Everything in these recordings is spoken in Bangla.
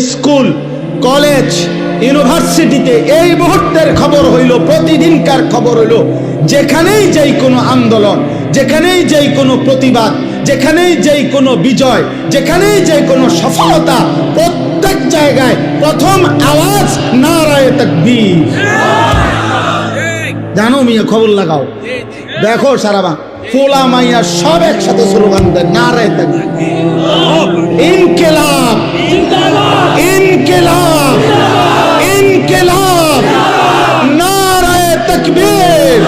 স্কুল, কলেজ, ইউনিভার্সিটিতে এই মুহূর্তের খবর হইল, প্রতিদিনকার খবর হইল, যেখানেই যেই কোনো আন্দোলন, যেখানেই যেই কোনো প্রতিবাদ, যেখানেই যেই কোনো বিজয়, যেখানেই যেই কোনো সফলতা, প্রত্যেক জায়গায় প্রথম আওয়াজ নারায় তাকবীর। জানো মিয়া, খবর লাগাও। দেখো সারাবা, ফোলা মাইয়া সব একসাথে স্লোগান দেয়, নারায় তাকবীর। ইনকেলাব। ইনকেলাব ইনকেলাব। নারায় তকবীর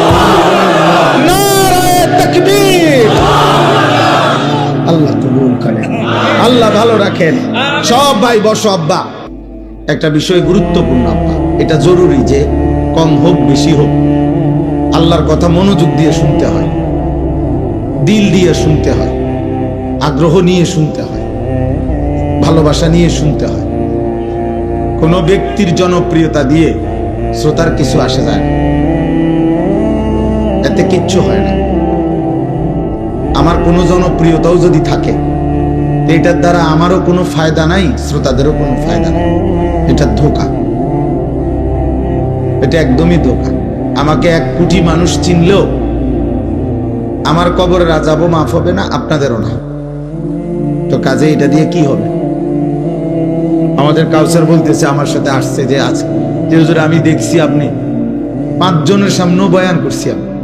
নারায় তকবীর। আল্লাহ কবুল করেন আল্লাহ ভালো রাখেন সব ভাই, বসো আব্বা। একটা বিষয় গুরুত্বপূর্ণ আব্বা। এটা জরুরি যে কম হোক, বেশি হোক। আল্লাহর কথা মনোযোগ দিয়ে শুনতে হয়। দিল দিয়ে শুনতে হয়। আগ্রহ নিয়ে শুনতে হয়। ভালোবাসা নিয়ে শুনতে হয়। কোনো ব্যক্তির জনপ্রিয়তা দিয়ে শ্রোতার কিছু আসে যায় না। এতে কিচ্ছু হয় না। আমার কোনো জনপ্রিয়তাও যদি থাকে, এটার দ্বারা আমারও কোনো ফায়দা নাই, শ্রোতাদেরও কোনো ফায়দা নাই। এটা ধোকা। এটা একদমই ধোকা। আমাকে এক কোটি মানুষ চিনলেও আমার কবরের আজাবও মাফ হবে না, আপনাদেরও না। তো কাজে এটা দিয়ে কি হবে? আমাদের কাউসার বলতেছে আমার সাথে আসছে যে আছে যে হুজুর আমি দেখছি আপনি। পাঁচজনের সামনেও বয়ান করছি আমি।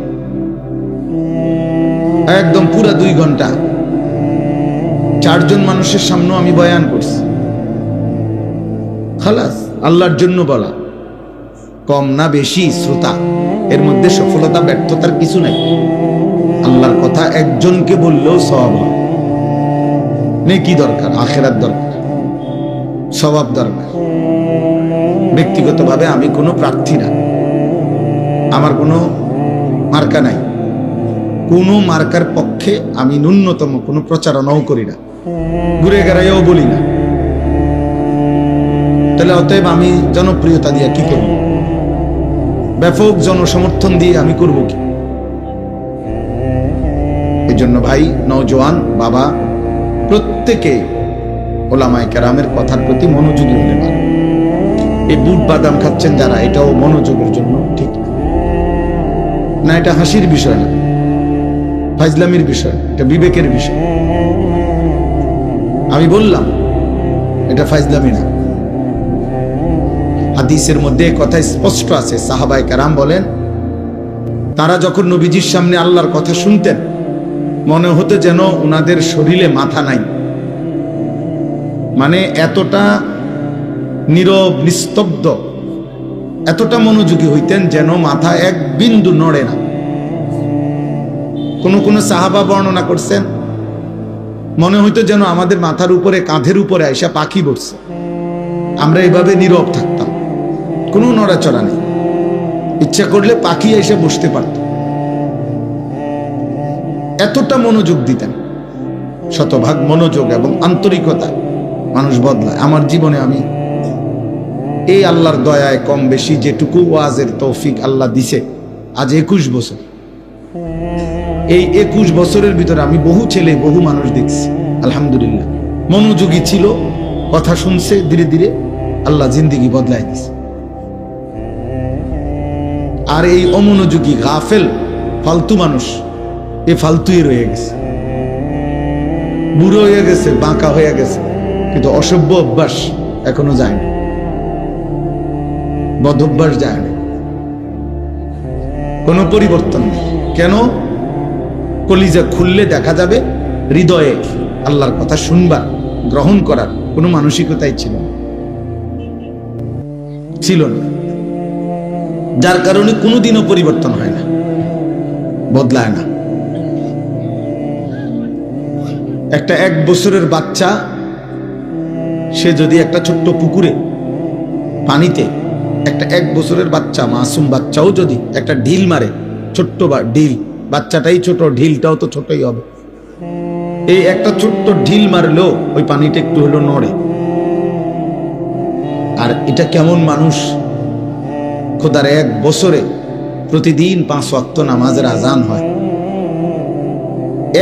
একদম পুরা দুই ঘণ্টা। চারজন মানুষের সামনেও আমি বয়ান করছি। খালাস, আল্লাহর জন্য বলা। কম না বেশি শ্রোতা, এর মধ্যে সফলতা, ব্যর্থতার কিছু নাই। আল্লাহর কথা একজনকে বললেও সব হয়। নেকি দরকার আখেরার দরকার। স্বভাব দরকার। ব্যক্তিগতভাবে আমি কোনো প্রার্থী না। আমার কোনো মার্কা নাই। কোনো মার্কার পক্ষে আমি ন্যূনতম কোনো প্রচারণাও করি না। ঘুরে গেড়াইও বলি না। তাহলে অতএব আমি জনপ্রিয়তা দিয়ে কি করব? ব্যাপক জনসমর্থন দিয়ে আমি করব কি? এই জন্য ভাই, নওজোয়ান বাবা, প্রত্যেকে ওলামায় কেরামের কথার প্রতি মনোযোগী হলে ভালো এই বুট বাদাম খাচ্ছেন যারা, এটাও মনোযোগের জন্য ঠিক না। এটা হাসির বিষয় না ফাইজলামির বিষয়, এটা বিবেকের বিষয়। আমি বললাম, এটা ফাইজলামি না। হাদিসের মধ্যে কথা স্পষ্ট আছে সাহাবাই কারাম বলেন, তারা যখন নবীজির সামনে আল্লাহর কথা শুনতেন, মনে হতো যেন ওনাদের শরীরে মাথা নাই। মানে এতটা নীরব, নিস্তব্ধ, এতটা মনোযোগী হইতেন যেন মাথা এক বিন্দু নড়ে না। কোন কোন সাহাবা বর্ণনা করছেন, মনে হইতো যেন আমাদের মাথার উপরে, কাঁধের উপরে আইসা পাখি বসছে। আমরা এভাবে নীরব থাকতাম। কোনো নড়াচড়া নেই। ইচ্ছা করলে পাখি এসে বসতে পারত। এতটা মনোযোগ দিতেন। শতভাগ মনোযোগ এবং আন্তরিকতা। মানুষ বদলায়। আমার জীবনে আমি এই আল্লাহর দয়ায় কম বেশি যেটুকু ওয়াজের তৌফিক আল্লাহ দিছে, আজ একুশ বছর। এই একুশ বছরের ভিতরে আমি বহু ছেলে, বহু মানুষ দেখছি, আলহামদুলিল্লাহ। মনোযোগী ছিল, কথা শুনছে, ধীরে ধীরে আল্লাহ জিন্দিগি বদলাই দিছে। আর এই অমনোযোগী গাফেল, ফালতু মানুষ, এ ফালতুই রয়ে গেছে। বুড়ো হয়ে গেছে, বাঁকা হয়ে গেছে। কিন্তু অসভ্য অভ্যাস এখনও যায়নি বদভ্যাস যায় না। কোনো পরিবর্তন নেই। কেন? কলিজা খুললে দেখা যাবে হৃদয়ে আল্লাহর কথা শুনবার, গ্রহণ করার কোনো মানসিকতাই ছিল না। ছিল না। যার কারণে কোনোদিনও পরিবর্তন হয় না। বদলায় না। একটা এক বছরের বাচ্চা সে যদি একটা ছোট্ট পুকুরে পানিতে একটা এক বছরের বাচ্চা, মাসুম বাচ্চাও যদি একটা ঢিল মারে, ছোট্ট বা ঢিল, বাচ্চাটাই ছোট, ঢিলটাও তো ছোটই হবে। এই একটা ছোট্ট ঢিল মারলেও ওই পানিটা একটু হলো নড়ে। আর এটা কেমন মানুষ? খোদার এক বছরে প্রতিদিন পাঁচ ওয়াক্ত নামাজের আজান হয়।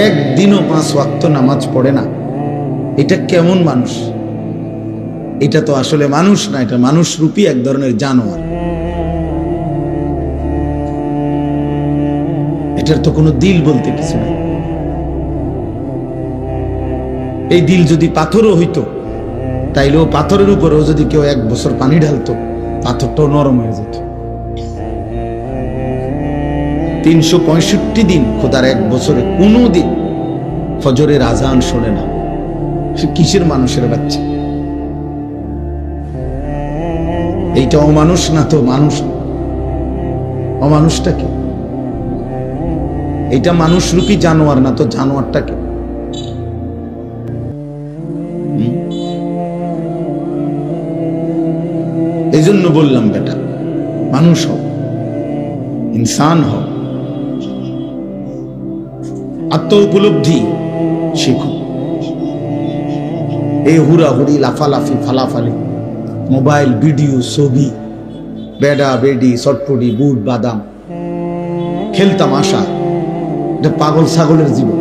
একদিনও পাঁচ ওয়াক্ত নামাজ পড়ে না। এটা কেমন মানুষ? এটা তো আসলে মানুষ না, এটা মানুষ রূপী এক ধরনের জানোয়ার। এটার তো কোনো দিল বলতে কিছু নাই। এই দিল যদি পাথরও হইতো, তাইলেও পাথরের উপরেও যদি কেউ এক বছর পানি ঢালতো, পাথরটাও নরম হয়ে যেত। তিনশো পঁয়ষট্টি দিন খোদার এক বছরে কোনো দিন ফজরের আজান শোনে না। সে কিসের মানুষের বাচ্চা? এইটা অমানুষ না তো মানুষ? অমানুষটা কি? এইটা মানুষ রূপী জানোয়ার না তো জানোয়ারটা কি? এই জন্য বললাম বেটা, মানুষ হও, ইনসান হও আত্ম উপলব্ধি শিখো। এই হুড়াহুড়ি, লাফালাফি, ফালাফালি। মোবাইল, ভিডিও, ছবি, বেডা, বেডি চটপটি বুট, বাদাম। খেলতাম আশা। এটা পাগল ছাগলের জীবন।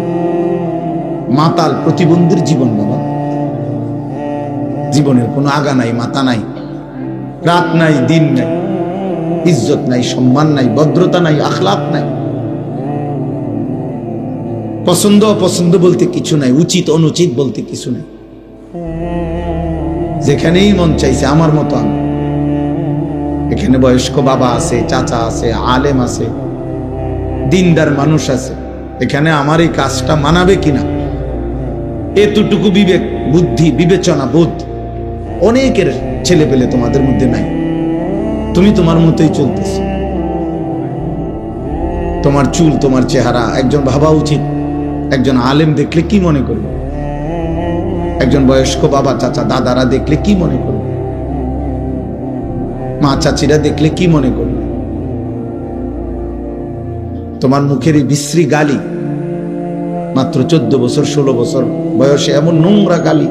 মাতাল প্রতিবন্ধীর জীবন, বাবা। জীবনের কোনো আগা নাই, মাথা নাই। রাত নাই, দিন নাই। ইজ্জত নাই, সম্মান নাই, ভদ্রতা নাই আখলাপ নাই। পছন্দ, অপছন্দ বলতে কিছু নাই, উচিত, অনুচিত বলতে কিছু নাই। যেখানেই মন চাইছে, আমার মতো আমি এখানে বয়স্ক বাবা আছে, চাচা আছে, আলেম আছে, দিনদার মানুষ আছে। এখানে আমার এই কাজটা মানাবে কিনা? এতটুকু বিবেক, বুদ্ধি, বিবেচনা, বোধ অনেকের ছেলে পেলে তোমাদের মধ্যে নাই। তুমি তোমার মতোই চলতেছ। তোমার চুল, তোমার চেহারা, একজন ভাবা উচিত, একজন আলেম দেখলে কি মনে করবে? একজন বয়স্ক বাবা চাচা দাদারা দেখলে কি মনে করবে? মা চাচিরা দেখলে কি মনে করবে? তোমার মুখের এই বিশ্রী গালি, মাত্র চোদ্দ বছর, ষোলো বছর বয়সে এমন নোংরা গালি,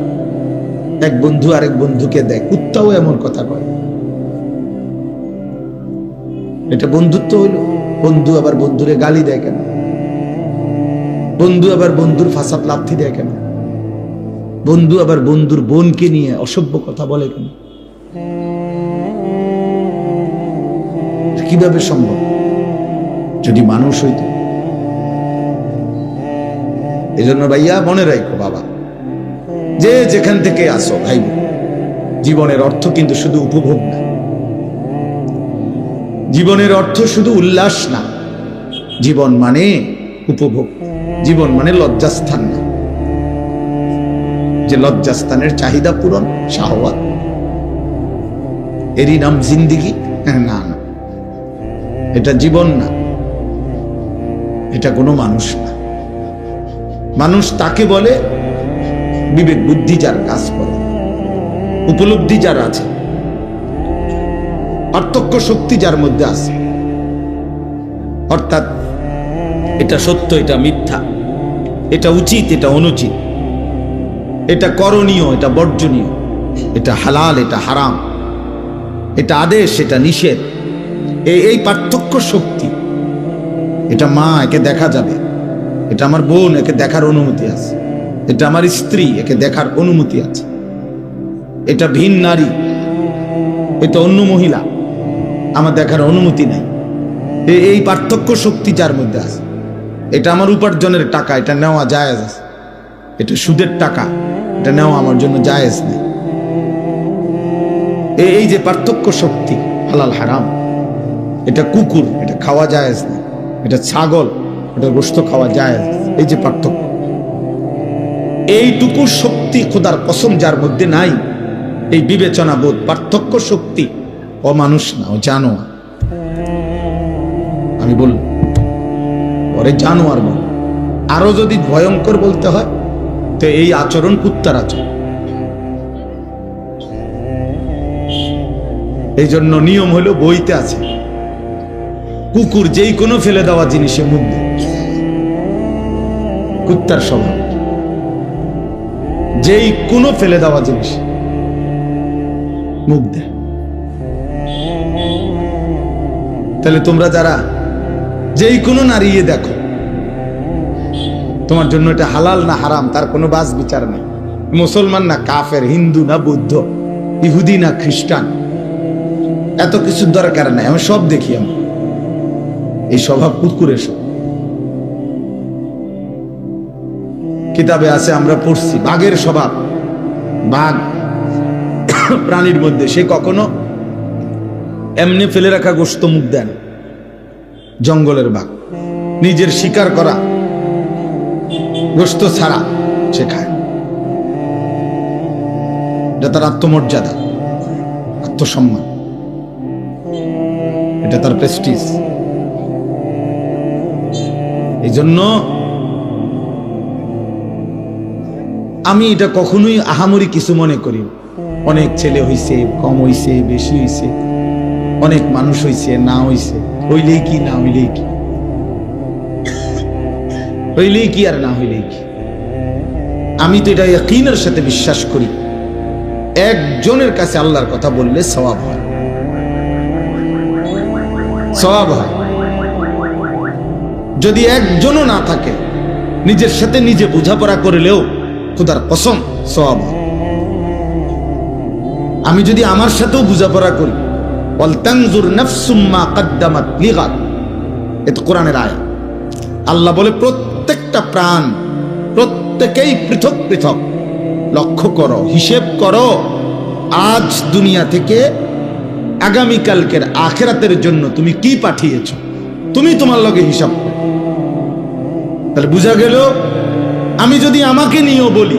এক বন্ধু আরেক বন্ধুকে দেয়, কুত্তাও এমন কথা কয়। এটা বন্ধুত্ব হইল। বন্ধু আবার বন্ধুরে গালি দেয় কেন? বন্ধু আবার বন্ধুর ফাঁসাত লাথি দেয় কেন? বন্ধু আবার বন্ধুর বোনকে নিয়ে অসভ্য কথা বলে কেন? কীভাবে সম্ভব? যদি মানুষ হইত। এই জন্য ভাইয়া মনে রাখো বাবা, যে যেখান থেকে আসো ভাই জীবনের অর্থ কিন্তু শুধু উপভোগ না। জীবনের অর্থ শুধু উল্লাস না। জীবন মানে উপভোগ, জীবন মানে লজ্জাস্থান না। যে লজ্জাস্থানের চাহিদা পূরণ শাহওয়াত। এরই নাম জিন্দিগি? হ্যাঁ, না না। এটা জীবন না। এটা কোনো মানুষ না। মানুষ তাকে বলে বিবেক বুদ্ধি যার কাজ করে উপলব্ধি যার আছে পার্থক্য শক্তি যার মধ্যে আছে। অর্থাৎ এটা সত্য এটা মিথ্যা এটা উচিত এটা অনুচিত। এটা করণীয়, এটা বর্জনীয়। এটা হালাল, এটা হারাম। এটা আদেশ, এটা নিষেধ। এই এই পার্থক্য শক্তি। এটা মা, একে দেখা যাবে। এটা আমার বোন, একে দেখার অনুমতি আছে। এটা আমার স্ত্রী, একে দেখার অনুমতি আছে। এটা ভিন নারী। এটা অন্য মহিলা। আমার দেখার অনুমতি নাই। এই পার্থক্য শক্তি যার মধ্যে আছে। এটা আমার উপার্জনের টাকা, এটা নেওয়া জায়েজ আছে। এটা সুদের টাকা, এটা নেওয়া আমার জন্য জায়েজ নেই। এই যে পার্থক্য শক্তি, হালাল হারাম, এটা কুকুর, এটা খাওয়া জায়েজ না এটা ছাগল, এটা গোস্ত খাওয়া জায়েজ এই যে পার্থক্য। এইটুকু শক্তি খোদার কসম যার মধ্যে নাই, এই বিবেচনা বোধ পার্থক্য শক্তি ও মানুষ না, ও জানোয়ার। আমি বল ওরে জানোয়ার বল আরও যদি ভয়ঙ্কর বলতে হয় তো এই আচরণ কুত্তার আচরণ। এই জন্য নিয়ম হলো বইতে আছে, কুকুর যেই কোনো ফেলে দেওয়া জিনিসে মুখ কুত্তার স্বভাব। যেই কোনো ফেলে দেওয়া জিনিস মুখ দেয়। তাহলে তোমরা যারা যেই কোনো নারীয়ে দেখো তোমার জন্য এটা হালাল না হারাম, তার কোনো বাস বিচার নেই। মুসলমান না কাফের, হিন্দু না বৌদ্ধ, ইহুদি না খ্রিস্টান, এত কিছুর দরকার নাই, আমি সব দেখি আমি। এই স্বভাব কুকুরের সব কিতাবে আছে, আমরা পড়ছি, বাঘের স্বভাব। বাঘ প্রাণীর মধ্যে, সে কখনো এমনি ফেলে রাখা গোস্ত মুখ দেন জঙ্গলের বাঘ। নিজের শিকার করা গোস্ত ছাড়া সে খায় এটা তার আত্মমর্যাদা, আত্মসম্মান। এটা তার প্রেস্টিজ এই জন্য আমি এটা কখনোই আহামরি কিছু মনে করি অনেক ছেলে হইছে, কম হইছে, বেশি হইছে। অনেক মানুষ হইছে, না হইছে। হইলেই কি, না হইলেই কি? হইলেই কি আর না হইলেই কি? আমি তো এটা ইয়াকিনের সাথে বিশ্বাস করি। একজনের কাছে আল্লাহর কথা বললে সওয়াব হয়। সওয়াব হয়। যদি একজনও না থাকে, নিজের সাথে নিজে বোঝাপড়া করলেও খুদার কসম সওয়াব হয়। আমি যদি আমার সাথেও বোঝাপড়া করি বল তানজুর নাফসুম্মা কাদ্দামাত লিগাত, এ তো কোরআনের আয় আল্লাহ বলে প্রত্যেকটা প্রাণ প্রত্যেকেই পৃথক পৃথক। লক্ষ্য করো, হিসেব করো, আজ দুনিয়া থেকে আগামীকালকের আখেরাতের জন্য তুমি কি পাঠিয়েছ? তুমি তোমার লগে হিসাব তাহলে বোঝা গেল, আমি যদি আমাকে নিয়েও বলি,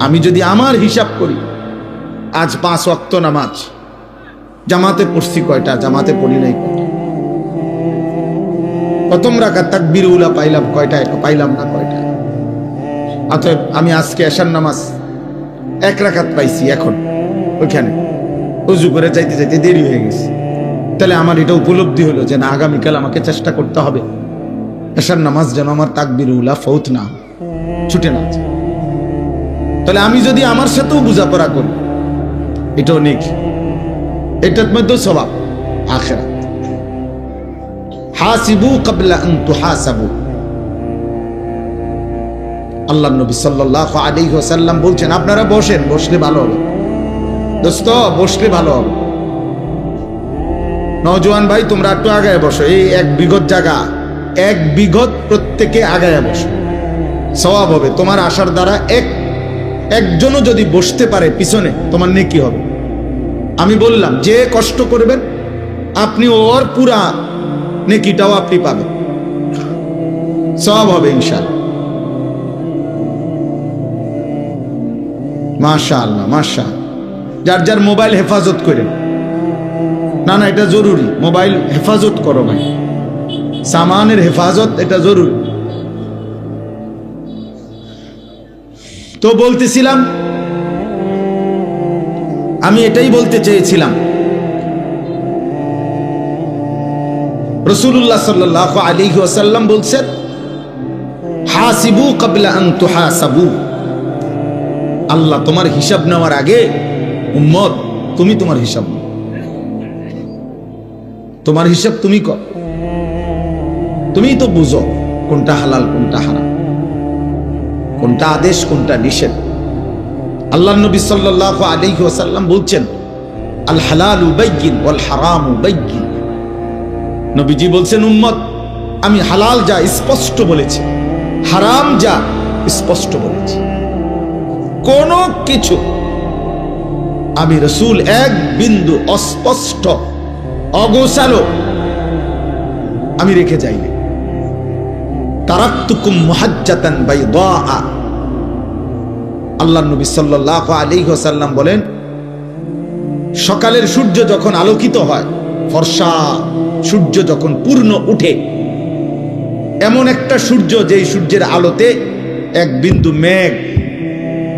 আমি যদি আমার হিসাব করি, আজ পাঁচ অক্ত নামাজ, জামাতে পড়ছি কয়টা? জামাতে পড়ি নাই প্রথম রাখা তাকবির উলা পাইলাম কয়টা পাইলাম না কয়টা অতএব আমি আজকে এশার নামাজ এক রাখাত পাইছি এখন, ওইখানে। উজু করে যাইতে যাইতে দেরি হয়ে গেছে। তাহলে আমার এটা উপলব্ধি হলো যে না, আগামীকাল আমাকে চেষ্টা করতে হবে। এশার নামাজ যেন আমার তাকবির উলা ফৌত না ছুটে না তাহলে আমি যদি আমার সাথেও বোঝাপড়া করি, এটাও নেই এটার মধ্যেও স্বভাব আখেরাত। হাসিবু কাবলা আন তুহাসাবু। আল্লাহ নবী সাল্লাল্লাহু আলাইহি ওয়াসাল্লাম বলছেন, আপনারা বসেন, বসলে ভালো হবে। দোস্ত, বসলে ভালো হবে। নওজোয়ান ভাই, তোমরা একটু আগায় বসো, এই এক বিগত জায়গা। এক বিগত প্রত্যেকে আগায় বসো। সওয়াব হবে, তোমার আসার দ্বারা এক, একজনও যদি বসতে পারে পিছনে, তোমার নেকি হবে। আমি বললাম, যে কষ্ট করবেন, আপনি ওর পুরা নেকিটাও আপনি পাবেন। সব হবে ইনশাল মাশা আল্লাহ মাশা যার যার মোবাইল হেফাজত করেন। না না, এটা জরুরি। মোবাইল হেফাজত করো ভাই। সামানের হেফাজত, এটা জরুরি। তো বলতেছিলাম, আমি এটাই বলতে চেয়েছিলাম। রসুল্লাহ সাল্লাহ আলী ওয়াসাল্লাম বলছেন, হাসিবু কাবলা আন তুহাসাবু। আল্লাহ তোমার হিসাব নেওয়ার আগে, উম্মত, তুমি তোমার হিসাব তোমার হিসাব তুমি কর। তুমিই তো বুঝো কোনটা হালাল, কোনটা হারাম, কোনটা আদেশ, কোনটা নিষেধ। আল্লাহ নবী সাল্লাহ আলাইহি ওয়াসাল্লাম বলছেন, আল হালালু বাইয়িন ওয়াল হারামু বাইয়িন। নবীজি বলছেন, উম্মত, আমি হালাল যা স্পষ্ট বলেছি, হারাম যা স্পষ্ট বলেছি। কোন কিছু আমি রসুল এক বিন্দু অস্পষ্ট, অগোছালো আমি রেখে যাইনি। তারাক্তুকুম মুহাজ্জাতান বাইদা আল্লাহ নবী সাল্লাহ আলী সাল্লাম বলেন, সকালের সূর্য যখন আলোকিত হয়, ফর্সা সূর্য যখন পূর্ণ উঠে, এমন একটা সূর্য যেই সূর্যের আলোতে এক বিন্দু মেঘ,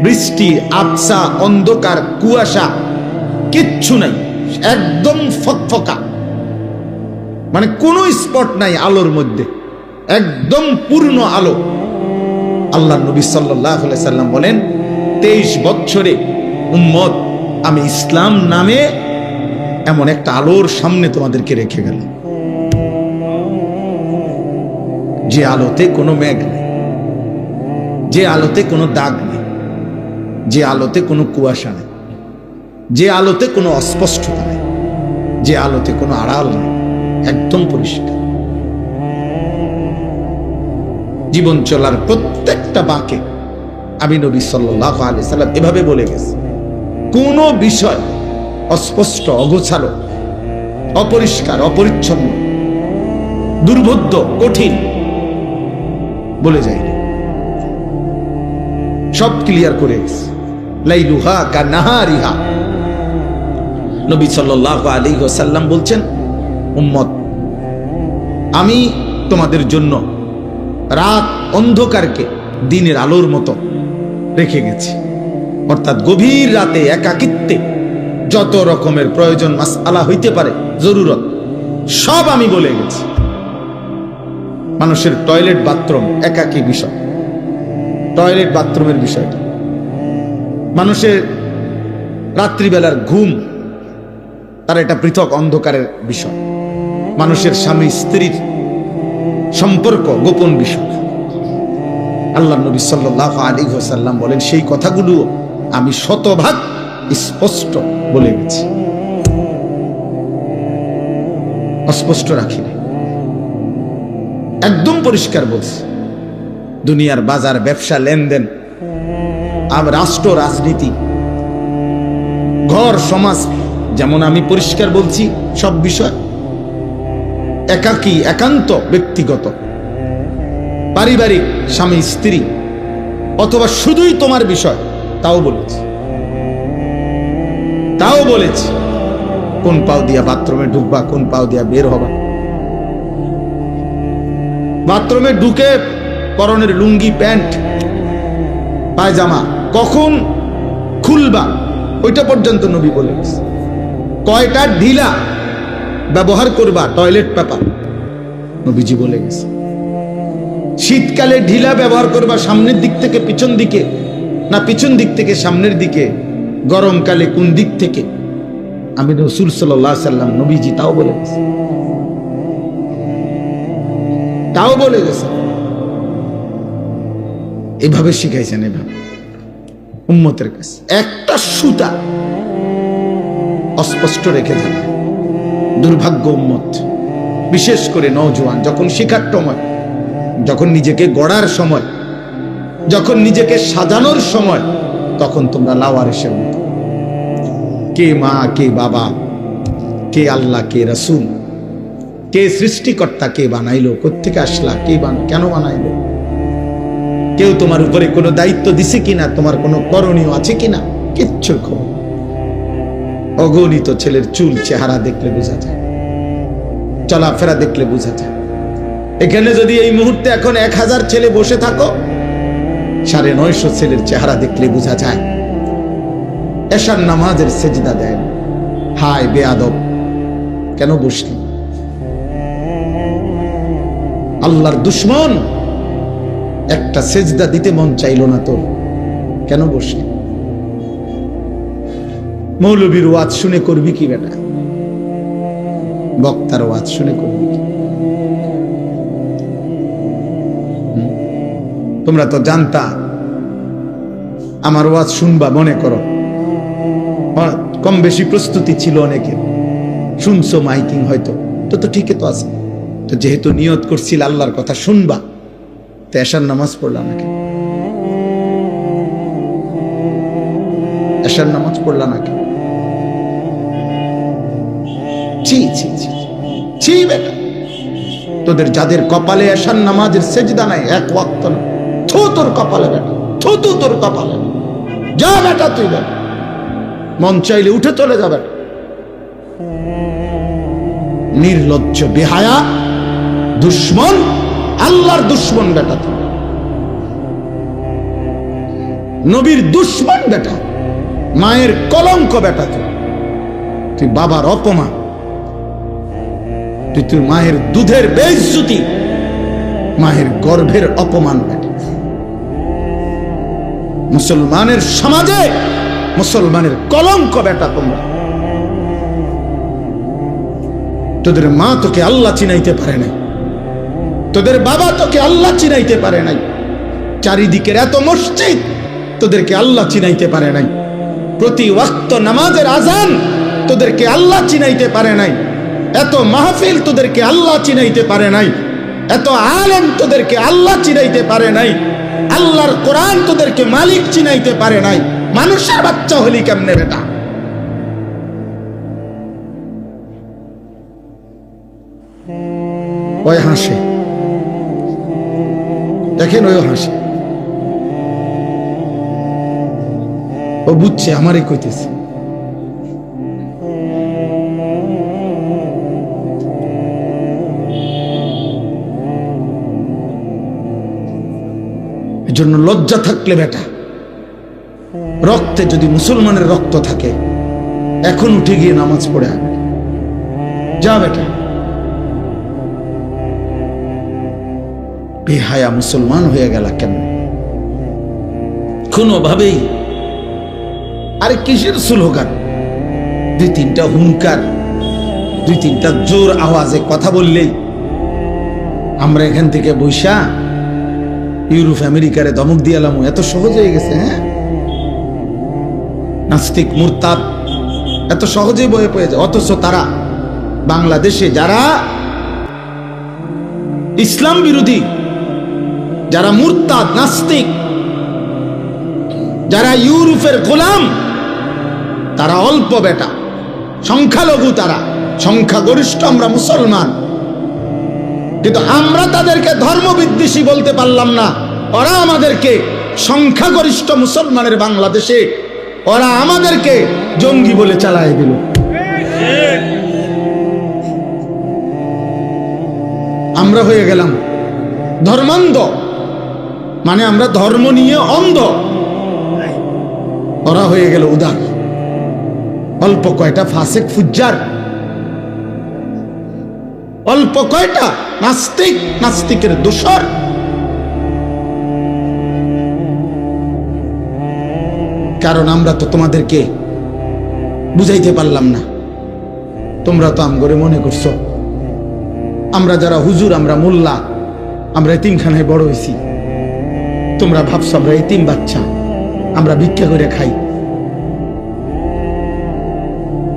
বৃষ্টি আবসা অন্ধকার, কুয়াশা, কিচ্ছু নাই, একদম ফকফকা। মানে কোনো স্পট নাই আলোর মধ্যে, একদম পূর্ণ আলো। আল্লাহ নবী সাল্লাহ সাল্লাম বলেন, তেইশ বছরে উম্মত, আমি ইসলাম নামে এমন একটা আলোর সামনে তোমাদেরকে রেখে গেল যে আলোতে কোনো মেঘ নেই, যে আলোতে কোনো দাগ নেই, যে আলোতে কোনো কুয়াশা নেই, যে আলোতে কোনো অস্পষ্টতা নেই, যে আলোতে কোনো আড়াল নেই, একদম পরিষ্কার। জীবন চলার প্রত্যেকটা বাঁকে আমি নবী সাল্লাহ আলি সাল্লাম এভাবে বলে গেছি। কোনো বিষয় অস্পষ্ট, অগোছালো, অপরিষ্কার, অপরিচ্ছন্ন, দুর্বোধ্য, কঠিন বলে যায়নি সব ক্লিয়ার করে লাইলুহা কা নাহারিহা। নবী আলী বলছেন, উম্মত, আমি তোমাদের জন্য রাত অন্ধকারকে দিনের আলোর মতো রেখে গেছি। অর্থাৎ গভীর রাতে একাকিত্বে যত রকমের প্রয়োজন মাসআলা হইতে পারে, জরুরত, সব আমি বলে গেছি। মানুষের টয়লেট বাথরুম একাকী বিষয়। টয়লেট বাথরুমের বিষয়টা। মানুষের রাত্রিবেলার ঘুম, তার এটা পৃথক অন্ধকারের বিষয়। মানুষের স্বামী স্ত্রীর সম্পর্ক গোপন বিষয়। আল্লাহ নবী সাল্লাহ আলী সাল্লাম বলেন, সেই কথাগুলো আমি শতভাগ স্পষ্ট বলে গেছি অস্পষ্ট রাখিনি একদম পরিষ্কার বলছি। দুনিয়ার বাজার, ব্যবসা, লেনদেন, আর রাষ্ট্র, রাজনীতি, ঘর, সমাজ, যেমন আমি পরিষ্কার বলছি, সব বিষয় একাকী, একান্ত ব্যক্তিগত। পারিবারিক, স্বামী, স্ত্রী, অথবা শুধুই তোমার বিষয়, তাও বলেছি। তাও বলেছি, কোন পাও দিয়া বাথরুমে ঢুকবা, কোন পাও দিয়া বের হবা। বাথরুমে ঢুকে পরনের লুঙ্গি, প্যান্ট, পায়জামা, কখন খুলবা, ওইটা পর্যন্ত নবী বলে কয়টা ঢিলা ব্যবহার করবা, টয়লেট পেপার, নবীজি বলে গেছে। শীতকালে ঢিলা ব্যবহার করবা সামনের দিক থেকে পিছন দিকে, না পিছন দিক থেকে সামনের দিকে, গরমকালে কোন দিক থেকে? আমি রসুল সাল্লাম নবীজি তাও বলে গেছে। তাও বলে গেছে। এভাবে শিখাইছেন এভাবে। উম্মতের কাছে। একটা সুতা অস্পষ্ট রেখে থাকে দুর্ভাগ্য উম্মত। বিশেষ করে নওজোয়ান, যখন শিখার সময়, যখন নিজেকে গড়ার সময়, যখন নিজেকে সাজানোর সময়, তখন তোমরা লাওয়ারিসের মতো কে মা, কে বাবা, কে আল্লাহ, কে রসুল কে সৃষ্টিকর্তা, কে বানাইলো কোথেকে আসলা, কে বান, কেন বানাইলো? কেউ তোমার উপরে কোনো দায়িত্ব দিছে কিনা, তোমার কোনো করণীয় আছে কিনা? কিচ্ছুর খবর অগণিত ছেলের চুল চেহারা দেখলে বোঝা যায়। চলাফেরা দেখলে বোঝা যায়। এখানে যদি এই মুহূর্তে এখন এক হাজার ছেলে বসে থাকো, সাড়ে নয়শো ছেলের চেহারা দেখলে বোঝা যায়। এশার নামাজের সেজদা দেয় হায় বেয়াদব, কেন বসলি? আল্লাহর দুশ্মন। একটা সেজদা দিতে মন চাইল না তোর কেন বসলি মৌলবীর ওয়াজ শুনে করবি কি বেটা? বক্তার ওয়াজ শুনে করবি তোমরা তো জানতা, আমার ওয়াজ শুনবা মনে করো। কম বেশি প্রস্তুতি ছিল অনেকে শুনছো মাইকিং হয়তো, তো তো ঠিকই তো আছে। তো যেহেতু নিয়ত করছিল আল্লাহর কথা শুনবা, তো এশার নামাজ পড়লাম নাকি এশার নামাজ পড়লাম নাকি তোদের যাদের কপালে এশার নামাজের সেজদা নাই, এক ওয়াক্ত না। থু তোর কপালে, বেটা। থু তু তোর কপালে। যা, বেটা, তুই বেটা মন চাইলে উঠে চলে যাবে। নির্লজ্জ বেহায়া। দুশ্মন, আল্লাহর দুশ্মন বেটা তুই নবীর দুশ্মন বেটা, মায়ের কলঙ্ক বেটা তুই তুই বাবার অপমান, তুই তুই মায়ের দুধের বেজ্জুতি মায়ের গর্ভের অপমান বেটা। মুসলমানের সমাজে মুসলমানের কলঙ্ক বেটা তোমরা। তোদের মা তোকে আল্লাহ চিনাইতে পারে নাই। তোদের বাবা তোকে আল্লাহ চিনাইতে পারে নাই। চারিদিকের এত মসজিদ তোদেরকে আল্লাহ চিনাইতে পারে নাই। প্রতি ওয়াক্ত নামাজের আজান তোদেরকে আল্লাহ চিনাইতে পারে নাই। এত মাহফিল তোদেরকে আল্লাহ চিনাইতে পারে নাই। এত আলেম তোদেরকে আল্লাহ চিনাইতে পারে নাই। আল্লাহর কোরআন তোদেরকে মালিক চিনাইতে পারে নাই। মানুষের বাচ্চা হলি কেমনে বেটা? ওই হাসে। দেখেন ওই হাসি। ও বুঝছে, আমারই কইতেছে। জন্য লজ্জা থাকলে বেটা, রক্তে যদি মুসলমানের রক্ত থাকে, এখন উঠে গিয়ে নামাজ পড়ে আয় যা বেটা। বেহায়া মুসলমান হয়ে গেল কেন? কোনোভাবেই। আরে কিসের স্লোগান? দুই তিনটা হুঙ্কার, দুই তিনটা জোর আওয়াজে কথা বললেই আমরা এখান থেকে বৈশা ইউরোপ, আমেরিকারে ধমক দিয়ালাম এত সহজ হয়ে গেছে হ্যাঁ? নাস্তিক, মুরতাদ, এত সহজেই বয়ে পড়ে যায়। অথচ তারা বাংলাদেশে যারা ইসলাম বিরোধী যারা মুরতাদ, নাস্তিক, যারা ইউরোপের গোলাম, তারা অল্প বেটা, সংখ্যালঘু তারা, সংখ্যাগরিষ্ঠ আমরা মুসলমান। কিন্তু আমরা তাদেরকে ধর্মবিদ্বেষী বলতে পারলাম না। ওরা আমাদেরকে সংখ্যাগরিষ্ঠ মুসলমানের বাংলাদেশে, ওরা আমাদেরকে জঙ্গি বলে চালায় দিল। আমরা হয়ে গেলাম ধর্মান্ধ। মানে আমরা ধর্ম নিয়ে অন্ধ। ওরা হয়ে গেল উদার। অল্প কয়টা ফাসেক ফুজ্জার। অল্প কয়টা নাস্তিক, নাস্তিকের দোষর। কারণ আমরা তো তোমাদেরকে বুঝাইতে পারলাম না। তোমরা তো আমগরে মনে করছ। আমরা যারা হুজুর, আমরা মোল্লা, আমরা এতিমখানায় বড় হয়েছি তোমরা ভাবছ আমরা এতিম বাচ্চা। আমরা ভিক্ষা করে খাই।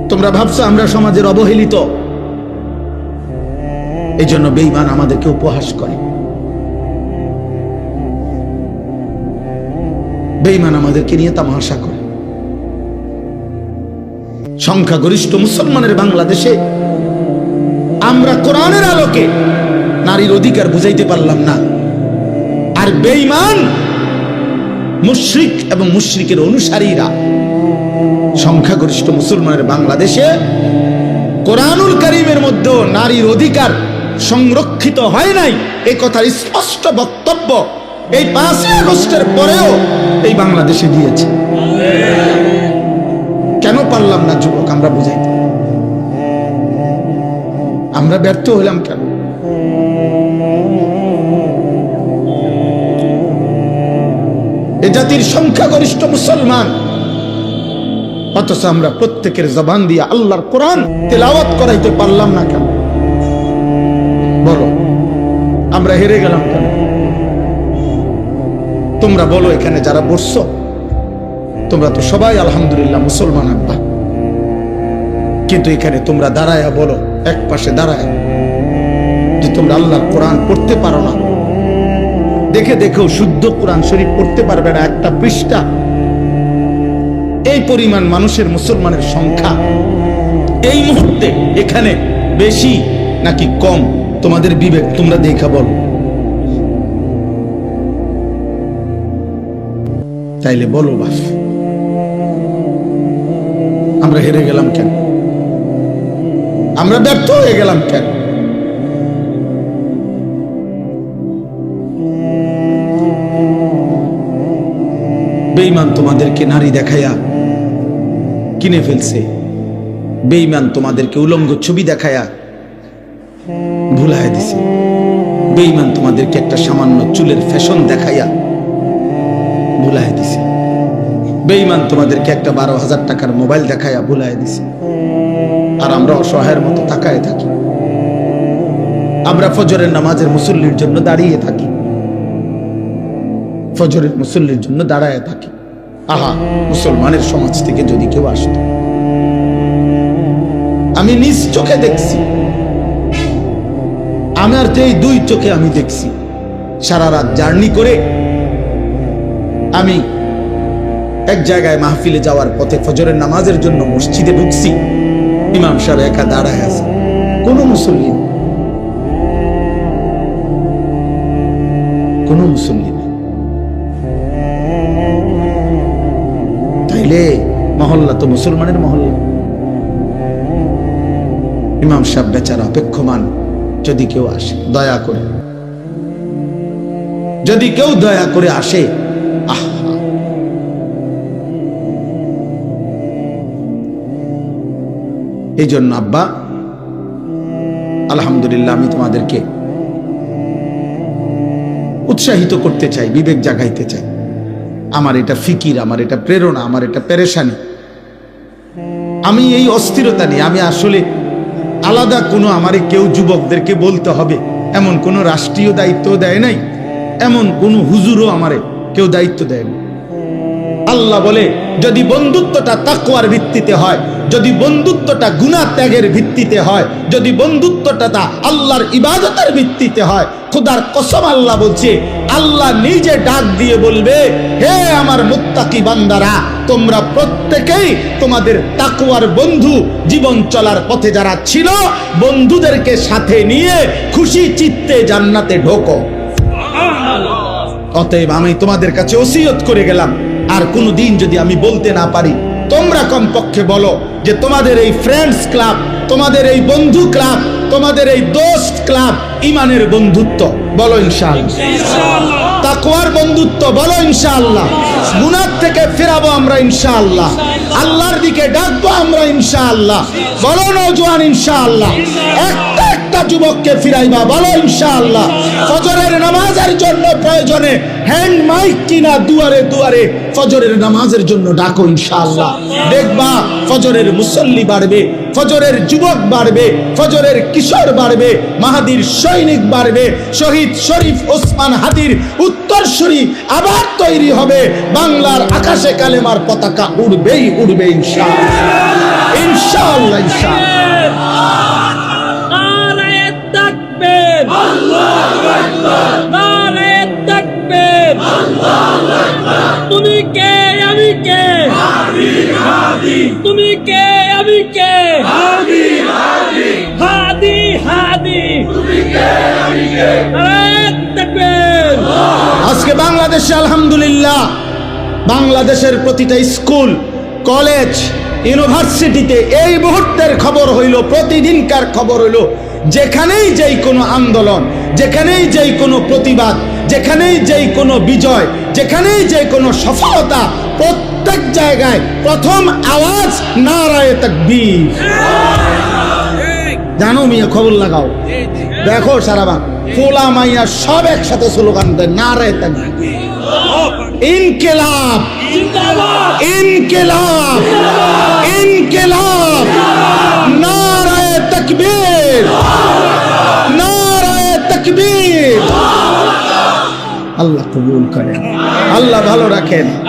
তোমরা ভাবছ আমরা সমাজের অবহেলিত। এই জন্য বেইমান আমাদেরকে উপহাস করে। বেইমান আমাদেরকে নিয়ে তামাশা করে। সংখ্যাগরিষ্ঠ মুসলমানের বাংলাদেশে আমরা কোরআনের আলোকে নারীর অধিকার বুঝাইতে পারলাম না। আর বেইমান মুশরিক এবং মুশরিকের অনুসারীরা সংখ্যাগরিষ্ঠ মুসলমানের বাংলাদেশে কোরআনুল করিমের মধ্যেও নারীর অধিকার সংরক্ষিত হয় নাই। এই কথার স্পষ্ট বক্তব্য এই পাঁচই আগস্টের পরেও এই বাংলাদেশে দিয়েছে কেন পারলাম না যুবক, আমরা বুঝাইতে আমরা ব্যর্থ হলাম কেন? এ জাতির সংখ্যাগরিষ্ঠ মুসলমান। অথচ আমরা প্রত্যেকের জবান দিয়ে আল্লাহর কোরআন তেলাওয়াত করাইতে পারলাম না কেন? বলো, আমরা হেরে গেলাম কেন? তোমরা বলো এখানে যারা বসছো, তোমরা তো সবাই আলহামদুলিল্লাহ মুসলমান আব্বা। কিন্তু এখানে তোমরা দাঁড়ায়া বলো, এক পাশে দাঁড়ায়, যে তোমরা আল্লাহর কোরআন পড়তে পারো না। দেখে দেখেও শুদ্ধ কোরআন শরীফ পড়তে পারবে না একটা পৃষ্ঠা। এই পরিমাণ মানুষের মুসলমানের সংখ্যা এই মুহূর্তে এখানে বেশি নাকি কম? তোমাদের বিবেক, তোমরা দেখা বল। তাইলে বলো বাস। আমরা হেরে গেলাম কেন? আমরা ব্যর্থ হয়ে গেলাম কেন? বেইমান তোমাদেরকে নারী দেখাইয়া কিনে ফেলছে। বেইমান তোমাদেরকে উলঙ্গ ছবি দেখায়া ভুলায় দিছে। বেইমান তোমাদেরকে একটা সামান্য চুলের ফ্যাশন দেখাইয়া ভুলায় দিছে। বেইমান তোমাদেরকে একটা বারো হাজার টাকার মোবাইল দেখাইয়া ভুলায় দিছে। আর আমরা অসহায়ের মতো তাকায় থাকি। আমরা ফজরের নামাজের মুসল্লির জন্য দাঁড়িয়ে থাকি। ফজরের মুসল্লির জন্য দাঁড়ায় থাকি। আহা, মুসলমানের সমাজ থেকে যদি কেউ আসতো। আমি নিজ চোখে দেখছি। আমার তো দুই চোখে আমি দেখছি। সারা রাত জার্নি করে আমি এক জায়গায় মাহফিলে যাওয়ার পথে ফজরের নামাজের জন্য মসজিদে ঢুকছি। ইমাম সাহেব একা দাঁড়ায় আছে। কোন মুসল্লি। কোন মুসল্লি তাইলে মহল্লা তো মুসলমানের মহল্লা। ইমাম সাহেব বেচারা অপেক্ষমান, যদি কেউ আসে, দয়া করে। যদি কেউ দয়া করে আসে, আহা। এই জন্য আব্বা, আলহামদুলিল্লাহ আমি তোমাদেরকে উৎসাহিত করতে চাই, বিবেক জাগাইতে চাই। আমার এটা ফিকির, আমার এটা প্রেরণা, আমার এটা পেরেশানি। আমি এই অস্থিরতা নিয়ে, আমি আসলে আলাদা কোনো আমারে কেউ যুবকদেরকে বলতে হবে। এমন কোনো রাষ্ট্রীয় দায়িত্ব দেয় নাই, এমন কোনো হুজুরও আমারে কেউ দায়িত্ব দেয়নি আল্লাহ বলে, যদি বন্ধুত্বটা তাকওয়ার ভিত্তিতে হয়, যদি বন্ধুত্বটা গুনাহ ত্যাগের ভিত্তিতে হয়, যদি বন্ধুত্বটা তা আল্লাহর ইবাদতের ভিত্তিতে হয়, খোদার কসম আল্লাহ বলছে, আল্লাহ নিজে ডাক দিয়ে বলবে, হে আমার মুত্তাকি বান্দারা, তোমরা প্রত্যেকেই তোমাদের তাকওয়ার বন্ধু, জীবন চলার পথে যারা ছিল, বন্ধুদেরকে সাথে নিয়ে খুশি চিত্তে জান্নাতে ঢোকো। অতএব আমি তোমাদের কাছে ওসিয়ত করে গেলাম। আর কোনো দিন যদি আমি বলতে না পারি তোমরা কমপক্ষে বলো যে তোমাদের এই ফ্রেন্ডস ক্লাব তোমাদের এই বন্ধু ক্লাব তোমাদের এই দোস্ত ক্লাব ইমানের বন্ধুত্ব বলো ইনশাআল্লাহ। তাকওয়ার বন্ধুত্ব বলো ইনশাআল্লাহ। গুনাহ থেকে ফেরাবো আমরা ইনশাআল্লাহ। আল্লাহর দিকে ডাকবো আমরা ইনশাআল্লাহ। বলো নওজোয়ান ইনশাআল্লাহ। একটা একটা যুবককে ফিরাইবা, বলো ইনশাআল্লাহ। ফজরের নামাজের জন্য প্রয়োজনে হ্যান্ড মাইক কিনা দুয়ারে দুয়ারে ফজরের নামাজের জন্য ডাকো ইনশাআল্লাহ। দেখবা ফজরের মুসল্লি বাড়বে, ফজরের যুবক বাড়বে, ফজরের কিশোর বাড়বে, মাহাদির সৈনিক বাড়বে, শহীদ শরীফ ওসমান হাদির উত্তরসূরি আবার তৈরি হবে, বাংলার আকাশে কালেমার পতাকা উড়বেই উড়বে ইনশাআল্লাহ। ইনশাআল্লাহ ইনশাআল্লাহ। তুমি কে? আমি কে? হাদি হাদি। নারায়ে তাকবীর আজকে বাংলাদেশে আলহামদুলিল্লাহ বাংলাদেশের প্রতিটা স্কুল কলেজ ইউনিভার্সিটিতে এই মুহূর্তের খবর হইল প্রতিদিনকার খবর হইল যেখানেই যেই কোনো আন্দোলন যেখানেই যেই কোনো প্রতিবাদ যেখানেই যেই কোনো বিজয় যেখানেই যেই কোনো সফলতা প্রত্যেক জায়গায় প্রথম আওয়াজ নারায় তাকবীর। জানো মিয়া, খবর লাগাও। দেখো সারা বাং ফোলা মাইয়া সব একসাথে স্লোগান দেয়, নারায় তাকবীর। ইনকেলাব। ইনকেলাব। ইনকেলাব। নারায় তকবীর। নারায় তকবীর। আল্লাহ কবুল করেন। আল্লাহ ভালো রাখেন।